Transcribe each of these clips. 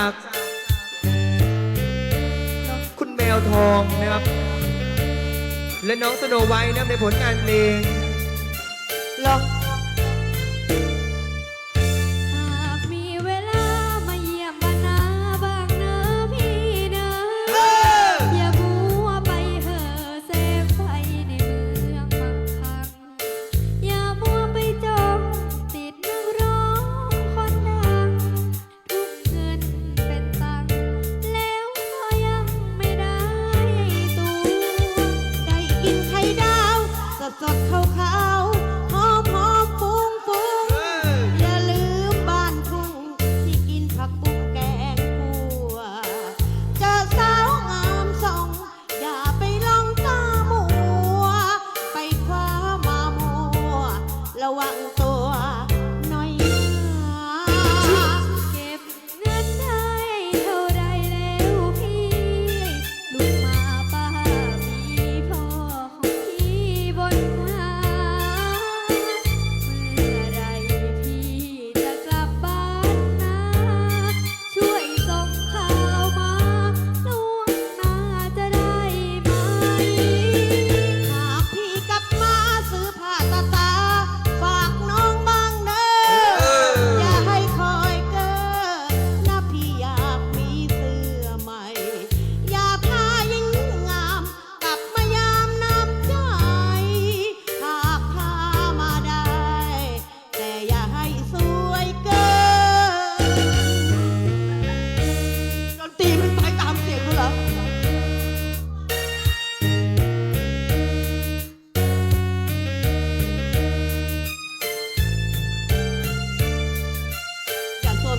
าก คุณแมวทองนะครับ และน้องสโนไวท์นะในผลงานเพลงล็อก สดสเขาเขา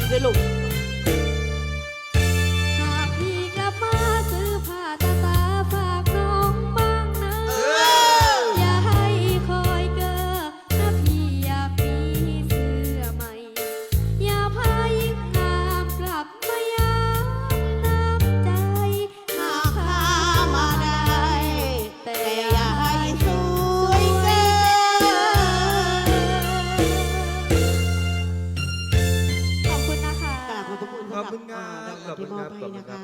Hello. คุณครับขอบคุณครับขอบคุณครับ